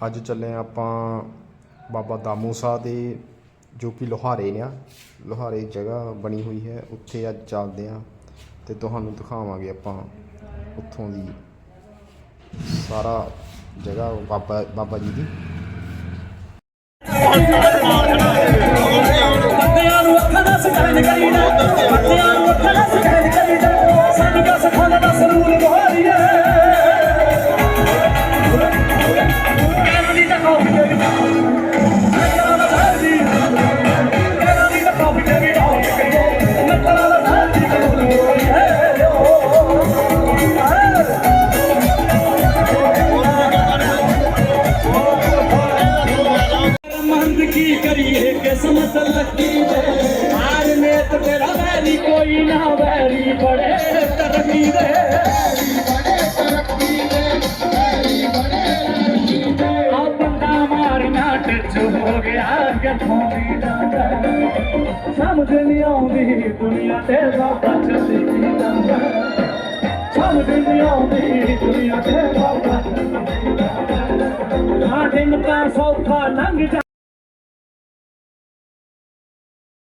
ਅੱਜ ਚੱਲੇ ਹਾਂ ਆਪਾਂ ਬਾਬਾ ਦਾਮੂ ਸਾਹਿਬ ਦੇ, ਜੋ ਕਿ ਲੋਹਾਰੇ ਨੇ ਆ। ਲੋਹਾਰੇ ਜਗ੍ਹਾ ਬਣੀ ਹੋਈ ਹੈ। ਉੱਥੇ ਅੱਜ ਚੱਲਦੇ ਆ ਤੇ ਤੁਹਾਨੂੰ ਦਿਖਾਵਾਂਗੇ ਆਪਾਂ ਉੱਥੋਂ ਦੀ ਸਾਰਾ ਜਗ੍ਹਾ ਬਾਬਾ ਬਾਬਾ ਜੀ ਦੀ। ਬੱਤਿਆਂ ਨੂੰ ਅੱਖਾਂ ਦਾ ਸਕੈਨ ਕਰੀਦਾ ਬੱਤਿਆਂ ਨੂੰ ਅੱਖਾਂ ਦਾ ਸਕੈਨ ਕਰੀਦਾ ਸਾਡੀ ਕੀ ਕਰੀਏ? ਕਿਸਮਤ ਲੱਗੀ ਦੇ ਹਾਰ ਨੇ ਤੇ ਤੇਰਾ ਵੈਰੀ ਕੋਈ ਨਾ ਵੈਰੀ, ਬੜੇ ਤਰੱਕੀ ਦੇ। ਹੋ ਗਿਆ, ਕਿਥੋਂ ਦੀ ਜਾਂਦਾ ਸਮਝ ਨਹੀਂ ਆਉਂਦੀ ਦੁਨੀਆ ਤੇ ਬਾਬਾ ਚੱਲੀ ਜਾਂਦਾ ਸਮਝ ਨਹੀਂ ਆਉਂਦੀ ਦੁਨੀਆ ਤੇ ਬਾਬਾ ਆ ਦਿਨ ਤਾਂ ਸੌਖਾ ਲੰਘ ਜਾ